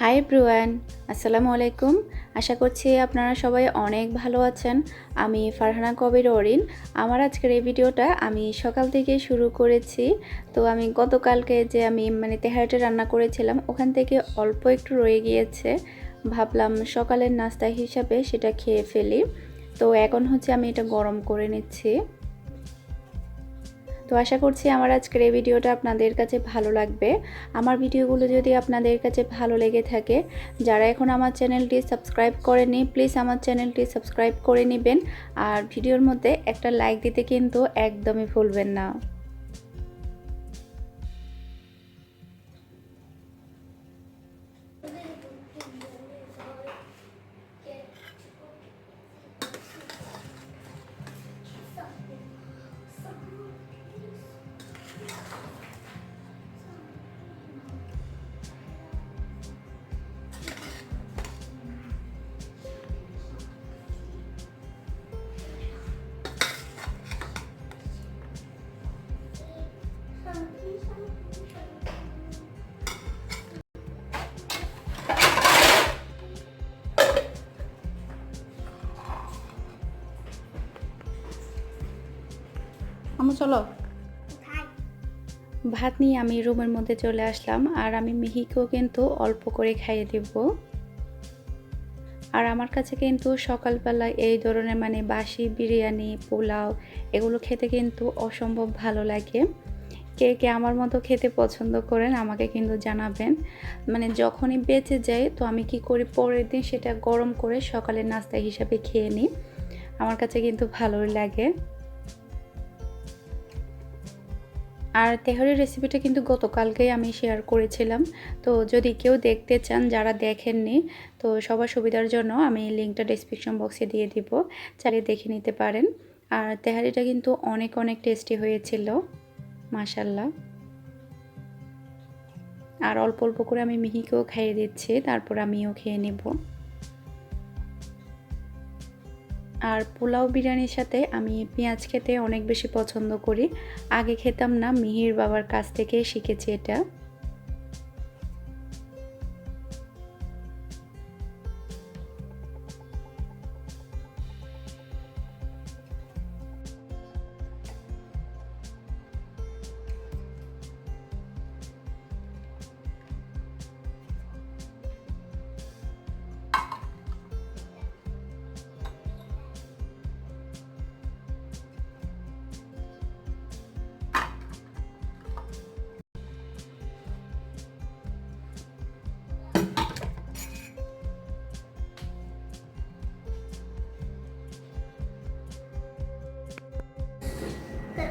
High ব্রুয়ান আসসালামু আলাইকুম। আশা করছি আপনারা সবাই অনেক ভালো আছেন। আমি ফারহানা কবির অরিন। আমার আজকের এই ভিডিওটা আমি সকাল থেকে শুরু করেছি। তো আমি গতকালকে যে আমি মানে তেহারাটা রান্না করেছিলাম, ওখান থেকে অল্প একটু রয়ে গিয়েছে। ভাবলাম সকালের নাস্তা হিসাবে সেটা খেয়ে ফেলি। তো এখন হচ্ছে আমি এটা গরম করে নিচ্ছি। তো আশা করছি আমার আজকের এই ভিডিওটা আপনাদের কাছে ভালো লাগবে। আমার ভিডিওগুলো যদি আপনাদের কাছে ভালো লেগে থাকে, যারা এখন আমার চ্যানেলটি সাবস্ক্রাইব করেনি প্লিজ আমার চ্যানেলটি সাবস্ক্রাইব করে নেবেন। আর ভিডিওর মধ্যে একটা লাইক দিতে কিন্তু একদমই ভুলবেন না। চলো। ভাত। নিয়ে আমি রুমের মধ্যে চলে আসলাম আর আমি মিহিকেও কিন্তু অল্প করে খাইয়ে দেব। আর আমার কাছে কিন্তু সকালবেলা এই ধরনের মানে বাসি বিরিয়ানি পোলাও এগুলো খেতে কিন্তু অসম্ভব ভালো লাগে। কে কে আমার মতো খেতে পছন্দ করেন আমাকে কিন্তু জানাবেন। মানে যখনই বেঁচে যায় তো আমি কি করি পরের দিন সেটা গরম করে সকালের নাস্তা হিসাবে খেয়ে নিই। আমার কাছে কিন্তু ভালোই লাগে। আর তেহারির রেসিপিটা কিন্তু গতকালকেই আমি শেয়ার করেছিলাম। তো যদি কেউ দেখতে চান, যারা দেখেননি, তো সবার সুবিধার জন্য আমি লিঙ্কটা ডিসক্রিপশন বক্সে দিয়ে দিব চালিয়ে দেখে নিতে পারেন। আর তেহারিটা কিন্তু অনেক অনেক টেস্টি হয়েছিল মাশাল্লাহ আর অল্প অল্প করে আমি মিহিকেও খাইয়ে দিচ্ছি, তারপর আমিও খেয়ে নেব। আর পোলাও বিরিয়ানির সাথে আমি পেঁয়াজ খেতে অনেক বেশি পছন্দ করি। আগে খেতাম না, মিহির বাবার কাছ থেকে শিখেছি এটা।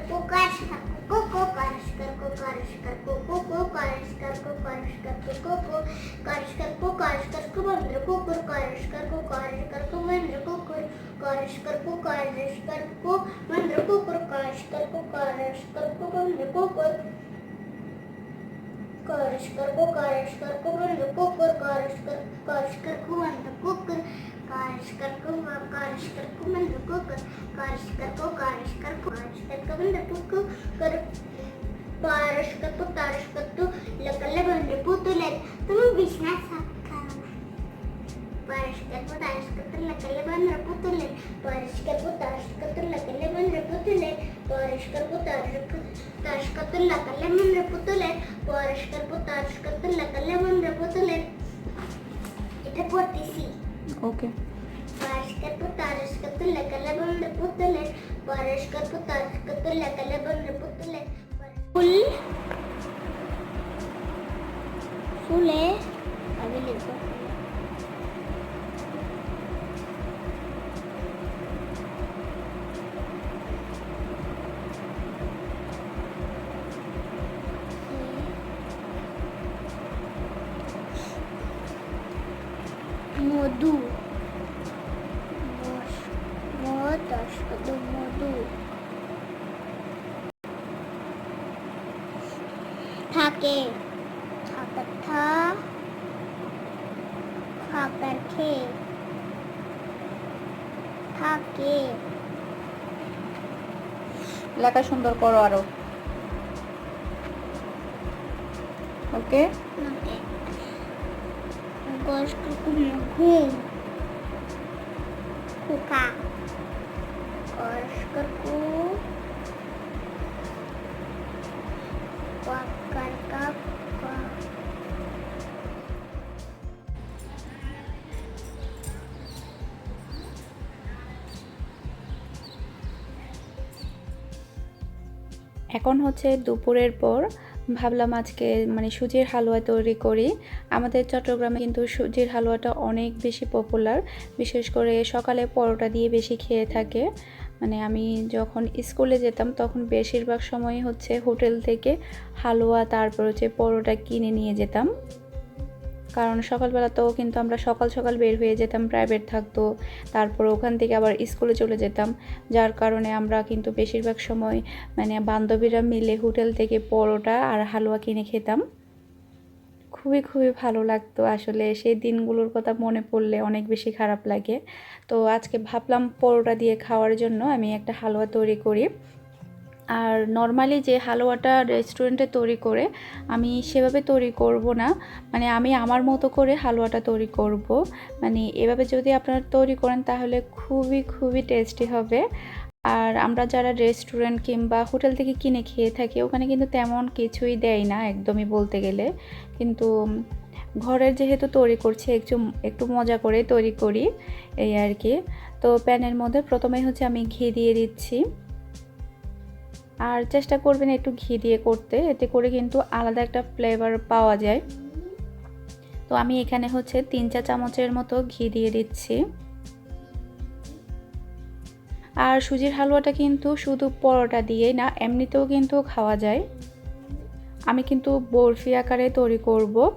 Карпу кашка, ку-ку карышкар, ку карышкар, ку-ку-ку карышкар, ку карышкар, ку-ку-ку карышкар, ку карышкар, ку мандра, ку-кур карышкар, ку карышкар, ку мандра, ку-кур карышкар, ку карышкар, कार्य करको कार्य करको मन रुको कार्य करको कार्य करको कार्य करको मन रुको कर कार्य करको कार्य करतो लकल्ले बन रुको तो ले तुम्ही विश्वास साखा कार्य करको कार्य करतो लकल्ले बन रुको तो ले कार्य करको कार्य करतो ওকে পরিষ্কার পরিষ্কার তো থাকে। থাকার থা থাকার খে থাকে। লেখা সুন্দর করো আরও। ওকে? ঘুম। খোকা। এখন হচ্ছে দুপুরের পর ভাবলাম আজকে মানে সুজির হালুয়া তৈরি করি। আমাদের চট্টগ্রামে কিন্তু সুজির হালুয়াটা অনেক বেশি পপুলার বিশেষ করে সকালে পরোটা দিয়ে বেশি খেয়ে থাকে। মানে আমি যখন স্কুলে যেতাম তখন বেশিরভাগ সময় হচ্ছে হোটেল থেকে হালুয়া, তারপর হচ্ছে পরোটা কিনে নিয়ে যেতাম। কারণ সকালবেলা তো কিন্তু আমরা সকাল সকাল বের হয়ে যেতাম প্রাইভেট থাকতো। তারপর ওখান থেকে আবার স্কুলে চলে যেতাম। যার কারণে আমরা কিন্তু বেশিরভাগ সময় মানে বান্ধবীরা মিলে হোটেল থেকে পরোটা আর হালুয়া কিনে খেতাম। খুবই খুবই ভালো লাগতো আসলে। সেই দিনগুলোর কথা মনে পড়লে অনেক বেশি খারাপ লাগে। তো আজকে ভাবলাম পরোটা দিয়ে খাওয়ার জন্য আমি একটা হালুয়া তৈরি করি। আর নর্মালি যে হালুয়াটা রেস্টুরেন্টে তৈরি করে, আমি সেভাবে তৈরি করব না। মানে আমি আমার মতো করে হালুয়াটা তৈরি করব। মানে এভাবে যদি আপনারা তৈরি করেন, তাহলে খুবই খুবই টেস্টি হবে। আর আমরা যারা রেস্টুরেন্ট কিংবা হোটেল থেকে কিনে খেয়ে থাকি, ওখানে কিন্তু তেমন কিছুই দেয় না, একদমই বলতে গেলে। কিন্তু ঘরের যেহেতু তৈরি করছি, একটু একটু মজা করে তৈরি করি, এই আর কি। তো প্যানের মধ্যে প্রথমেই হচ্ছে আমি ঘি দিয়ে দিচ্ছি। আর চেষ্টা করবেন একটু ঘি দিয়ে করতে। এতে করে কিন্তু আলাদা একটা ফ্লেভার পাওয়া যায়। তো আমি এখানে হচ্ছে তিন চা চামচের মতো ঘি দিয়ে দিচ্ছি। আর সুজির হালুয়াটা কিন্তু শুধু পরোটা দিয়েই না, এমনিতেও কিন্তু খাওয়া যায়। আমি কিন্তু বরফি আকারে তৈরি করব।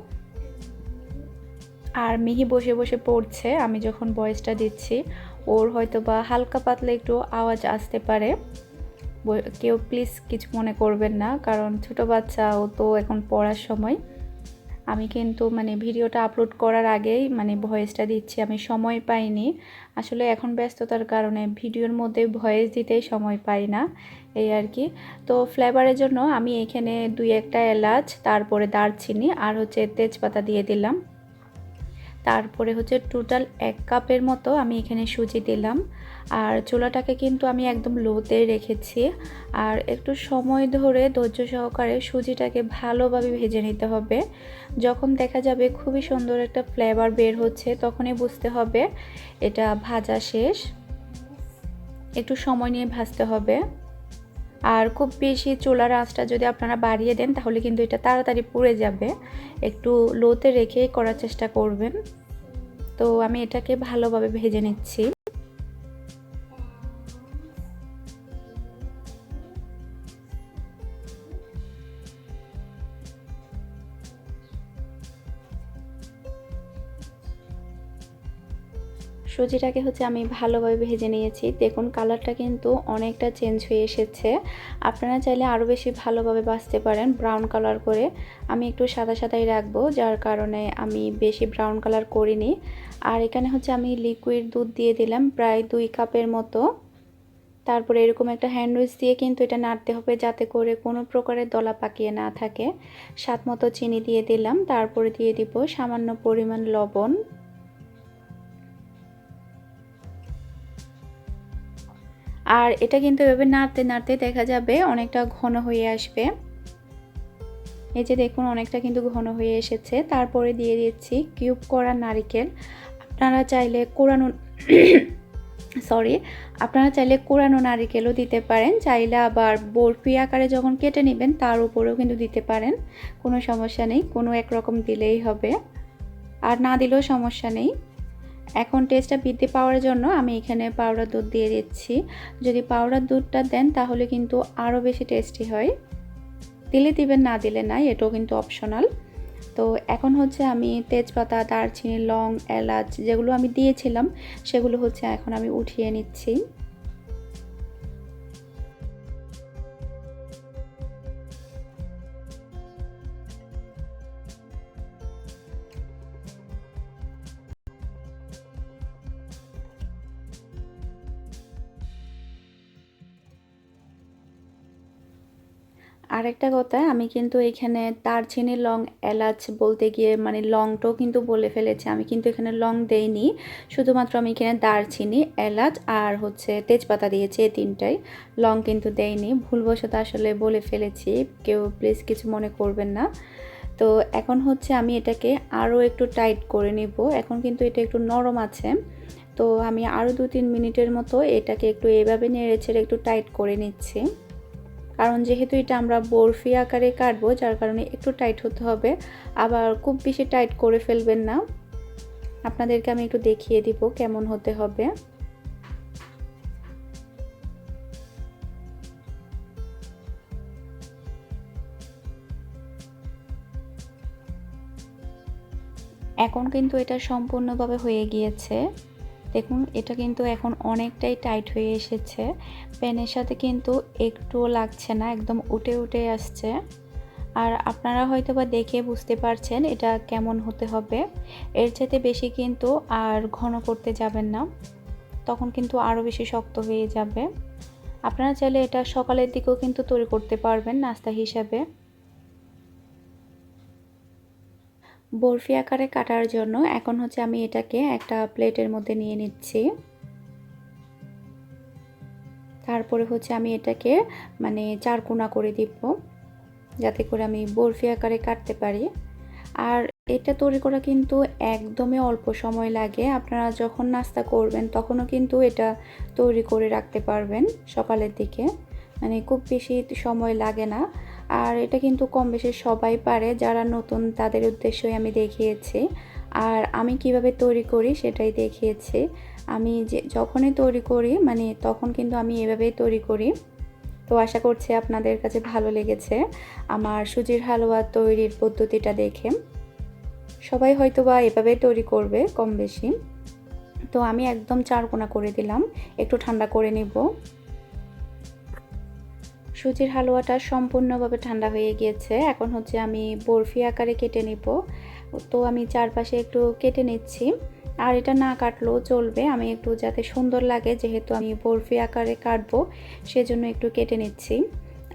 আর মিহি বসে বসে পড়ছে, আমি যখন বয়সটা দিচ্ছি, ওর হয়তো বা হালকা পাতলা একটু আওয়াজ আসতে পারে। কেউ প্লিজ কিছু মনে করবেন না, কারণ ছোট বাচ্চা, ও তো এখন পড়ার সময়। আমি কিন্তু মানে ভিডিওটা আপলোড করার আগেই মানে ভয়েসটা দিচ্ছি, আমি সময় পাইনি। আসলে এখন ব্যস্ততার কারণে ভিডিওর মধ্যে ভয়েস দিতেই সময় পাই না, এই আর কি। তো ফ্লেভারের জন্য আমি এখানে দুই একটা এলাচ, তারপরে দারচিনি আর হচ্ছে তেজপাতা দিয়ে দিলাম। তারপরে হচ্ছে টোটাল এক কাপের মতো আমি এখানে সুজি দিলাম। আর চুলাটাকে কিন্তু আমি একদম লোতে রেখেছি। আর একটু সময় ধরে ধৈর্য সহকারে সুজিটাকে ভালোভাবে ভেজে নিতে হবে। যখন দেখা যাবে খুবই সুন্দর একটা ফ্লেভার বের হচ্ছে, তখনই বুঝতে হবে এটা ভাজা শেষ। একটু সময় নিয়ে ভাজতে হবে। আর খুব বেশি চুলার আঁচটা যদি আপনারা বাড়িয়ে দেন, তাহলে কিন্তু এটা তাড়াতাড়ি পুড়ে যাবে। একটু লোতে রেখেই করার চেষ্টা করবেন। তো আমি এটাকে ভালোভাবে ভেজে নিচ্ছি। সুজিটাকে হচ্ছে আমি ভালোভাবে ভেজে নিয়েছি। দেখুন, কালারটা কিন্তু অনেকটা চেঞ্জ হয়ে এসেছে। আপনারা চাইলে আরও বেশি ভালোভাবে বাঁচতে পারেন ব্রাউন কালার করে। আমি একটু সাদা সাদাই রাখব, যার কারণে আমি বেশি ব্রাউন কালার করিনি। আর এখানে হচ্ছে আমি লিকুইড দুধ দিয়ে দিলাম, প্রায় দুই কাপের মতো। তারপরে এরকম একটা হ্যান্ডউইচ দিয়ে কিন্তু এটা নাড়তে হবে যাতে করে কোনো প্রকারের দলা পাকিয়ে না থাকে। স্বাদ মতো চিনি দিয়ে দিলাম, তারপরে দিয়ে দিব সামান্য পরিমাণ লবণ। আর এটা কিন্তু এভাবে নাড়তে নাড়তে দেখা যাবে অনেকটা ঘন হয়ে আসবে। এই যে দেখুন, অনেকটা কিন্তু ঘন হয়ে এসেছে। তারপরে দিয়ে দিচ্ছি কিউব করা নারিকেল। আপনারা চাইলে কোরানো সরি, আপনারা চাইলে কোরানো নারিকেলও দিতে পারেন। চাইলে আবার বরফি আকারে যখন কেটে নেবেন, তার উপরেও কিন্তু দিতে পারেন। কোনো সমস্যা নেই, কোনো একরকম দিলেই হবে। আর না দিলেও সমস্যা নেই। এখন টেস্টটা বৃদ্ধি পাওয়ার জন্য আমি এখানে পাউডার দুধ দিয়ে দিচ্ছি। যদি পাউডার দুধটা দেন তাহলে কিন্তু আরও বেশি টেস্টি হয়। দিলে দিবেন, না দিলে নাই, এটাও কিন্তু অপশনাল তো এখন হচ্ছে আমি তেজপাতা, দারচিনি, লং, এলাচ যেগুলো আমি দিয়েছিলাম, সেগুলো হচ্ছে এখন আমি উঠিয়ে নিচ্ছি। আরেকটা কথা, আমি কিন্তু এখানে দারচিনি, লং এলাচ বলতে গিয়ে মানে লংটাও কিন্তু বলে ফেলেছি, আমি কিন্তু এখানে লং দেইনি। শুধুমাত্র আমি এখানে দারচিনি, এলাচ আর হচ্ছে তেজপাতা দিয়েছি এই তিনটাই। লং কিন্তু দেইনি, ভুলবশত আসলে বলে ফেলেছি, কেউ প্লিজ কিছু মনে করবেন না। তো এখন হচ্ছে আমি এটাকে আরও একটু টাইট করে নিব, এখন কিন্তু এটা একটু নরম আছে। তো আমি আরও দু তিন মিনিটের মতো এটাকে একটু এভাবে নেড়ে ছেড়ে একটু টাইট করে নিচ্ছি। কারণ যেহেতু এটা আমরা বরফি আকারে কাটবো, যার কারণে একটু টাইট হতে হবে। আবার খুব বেশি টাইট করে ফেলবেন না। আপনাদেরকে আমি একটু দেখিয়ে দিব কেমন হতে হবে। এখন কিন্তু এটা সম্পূর্ণভাবে হয়ে গিয়েছে। দেখুন, এটা কিন্তু এখন অনেকটাই টাইট হয়ে এসেছে। প্যানের সাথে কিন্তু একটুও লাগছে না, একদম উঠে উঠে আসছে। আর আপনারা হয়তো বা দেখে বুঝতে পারছেন এটা কেমন হতে হবে। এর চাইতে বেশি কিন্তু আর ঘন করতে যাবেন না, তখন কিন্তু আরও বেশি শক্ত হয়ে যাবে। আপনারা চাইলে এটা সকালের দিকেও কিন্তু তৈরি করতে পারবেন নাস্তা হিসাবে। বরফি আকারে কাটার জন্য এখন হচ্ছে আমি এটাকে একটা প্লেটের মধ্যে নিয়ে নিচ্ছি। তারপরে হচ্ছে আমি এটাকে মানে চারকোনা করে দিব, যাতে করে আমি বরফি আকারে কাটতে পারি। আর এটা তৈরি করা কিন্তু একদমই অল্প সময় লাগে, আপনারা যখন নাস্তা করবেন তখনও কিন্তু এটা তৈরি করে রাখতে পারবেন সকালের দিকে। মানে খুব বেশি সময় লাগে না। আর এটা কিন্তু কম বেশি সবাই পারে, যারা নতুন তাদের উদ্দেশ্যই আমি দেখিয়েছি। আর আমি কীভাবে তৈরি করি সেটাই দেখিয়েছি। আমি যে, যখনই তৈরি করি মানে তখন কিন্তু আমি এভাবেই তৈরি করি। তো আশা করছি আপনাদের কাছে ভালো লেগেছে আমার সুজির হালুয়া তৈরির পদ্ধতিটা দেখে। সবাই হয়তো বা এভাবে তৈরি করবে কম বেশি। তো আমি একদম চারকোনা করে দিলাম, একটু ঠান্ডা করে নিব। সুজির হালুয়াটা সম্পূর্ণভাবে ঠান্ডা হয়ে গিয়েছে। এখন হচ্ছে আমি বরফি আকারে কেটে নিব। তো আমি চারপাশে একটু কেটে নিচ্ছি। আর এটা না কাটলেও চলবে। আমি একটু যাতে সুন্দর লাগে, যেহেতু আমি বরফি আকারে কাটবো, সেজন্য একটু কেটে নিচ্ছি।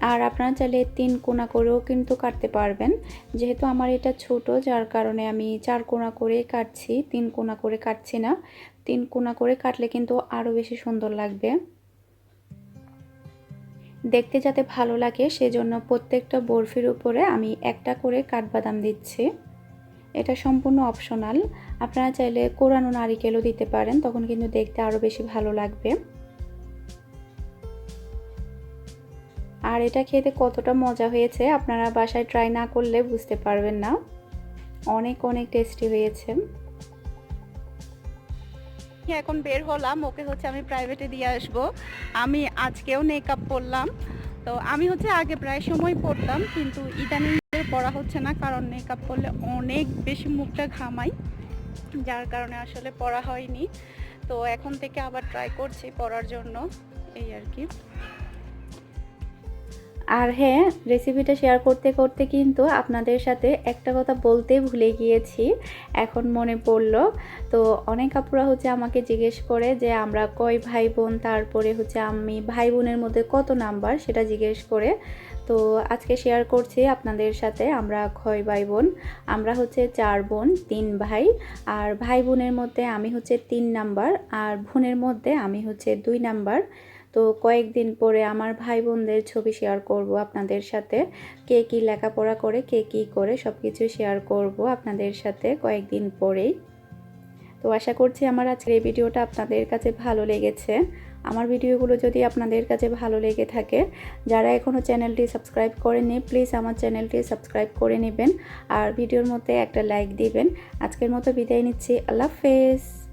আর আপনারা চাইলে তিন কোনা করেও কিন্তু কাটতে পারবেন। যেহেতু আমার এটা ছোট, যার কারণে আমি চার কোনা করে কাটছি, তিন কোনা করে কাটছি না। তিন কোনা করে কাটলে কিন্তু আরও বেশি সুন্দর লাগবে। দেখতে যাতে ভালো লাগে, সেজন্য প্রত্যেকটা বরফির উপরে আমি একটা করে কাঠবাদাম দিচ্ছি। এটা সম্পূর্ণ অপশনাল আপনারা চাইলে কোরানো নারিকেলও দিতে পারেন, তখন কিন্তু দেখতে আরও বেশি ভালো লাগবে। আর এটা খেতে কতটা মজা হয়েছে, আপনারা বাসায় ট্রাই না করলে বুঝতে পারবেন না। অনেক অনেক টেস্টি হয়েছে। এখন বের হলাম। ওকে হচ্ছে আমি প্রাইভেটে দিয়ে আসব। আমি আজকেও মেকআপ পরলাম। তো আমি হচ্ছে আগে প্রায় সময় পড়তাম কিন্তু ইদানিং পড়া হচ্ছে না, কারণ মেকআপ করলে অনেক বেশি মুখটা ঘামাই, যার কারণে আসলে পড়া হয়নি। তো এখন থেকে আবার ট্রাই করছি পড়ার জন্য, এই আর কি। আর হ্যাঁ রেসিপিটা শেয়ার করতে করতে কিন্তু আপনাদের সাথে একটা কথা বলতে ভুলে গিয়েছি। এখন মনে পড়ল। তো অনেক আপুরা হচ্ছে আমাকে জিজ্ঞেস করে যে, আমরা কয় ভাই বোন তারপরে হচ্ছে আমি ভাই বোনের মধ্যে কত নাম্বার? সেটা জিজ্ঞেস করে। তো আজকে শেয়ার করছি আপনাদের সাথে, আমরা ক্ষয় ভাই বোন আমরা হচ্ছে চার বোন, তিন ভাই। আর ভাই বোনের মধ্যে আমি হচ্ছে তিন নাম্বার। আর বোনের মধ্যে আমি হচ্ছে দুই নাম্বার। তো কয়েকদিন পরে আমার ভাই বোনদের ছবি শেয়ার করব আপনাদের সাথে। কে কী লেখাপড়া করে, কে কী করে সব কিছু শেয়ার করব আপনাদের সাথে কয়েকদিন পরেই। তো আশা করছি আমার আজকের এই ভিডিওটা আপনাদের কাছে ভালো লেগেছে। আমার ভিডিওগুলো যদি আপনাদের কাছে ভালো লেগে থাকে, যারা এখনও চ্যানেলটি সাবস্ক্রাইব করেনি প্লিজ আমার চ্যানেলটি সাবস্ক্রাইব করে নেবেন। আর ভিডিওর মধ্যে একটা লাইক দিবেন। আজকের মতো বিদায় নিচ্ছি। আল্লাহ হাফেজ।